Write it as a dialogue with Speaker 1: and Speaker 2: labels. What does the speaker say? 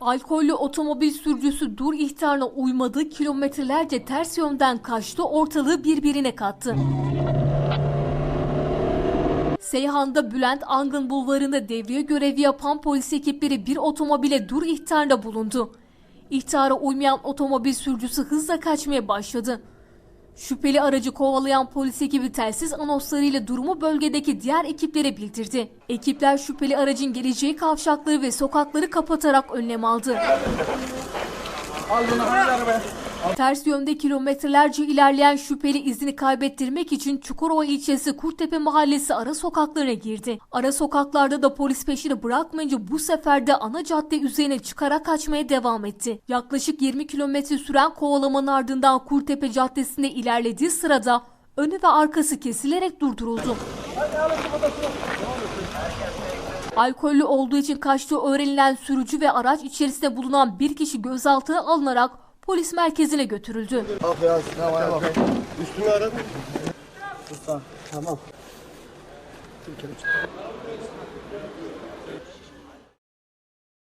Speaker 1: Alkollü otomobil sürücüsü dur ihtarına uymadı, kilometrelerce ters yönden kaçtı, ortalığı birbirine kattı. Seyhan'da Bülent Angın Bulvarı'nda devriye görevi yapan polis ekipleri bir otomobile dur ihtarında bulundu. İhtara uymayan otomobil sürücüsü hızla kaçmaya başladı. Şüpheli aracı kovalayan polis ekibi telsiz anonslarıyla durumu bölgedeki diğer ekiplere bildirdi. Ekipler şüpheli aracın geleceği kavşakları ve sokakları kapatarak önlem aldı. Ters yönde kilometrelerce ilerleyen şüpheli izini kaybettirmek için Çukurova ilçesi Kurttepe mahallesi ara sokaklarına girdi. Ara sokaklarda da polis peşini bırakmayınca bu sefer de ana cadde üzerine çıkarak kaçmaya devam etti. Yaklaşık 20 kilometre süren kovalamanın ardından Kurtepe Caddesi'nde ilerlediği sırada önü ve arkası kesilerek durduruldu. Alkollü olduğu için kaçtığı öğrenilen sürücü ve araç içerisinde bulunan bir kişi gözaltına alınarak polis merkezine götürüldü.
Speaker 2: Bak ya tamam bak. Üstünü ara.
Speaker 3: Tamam.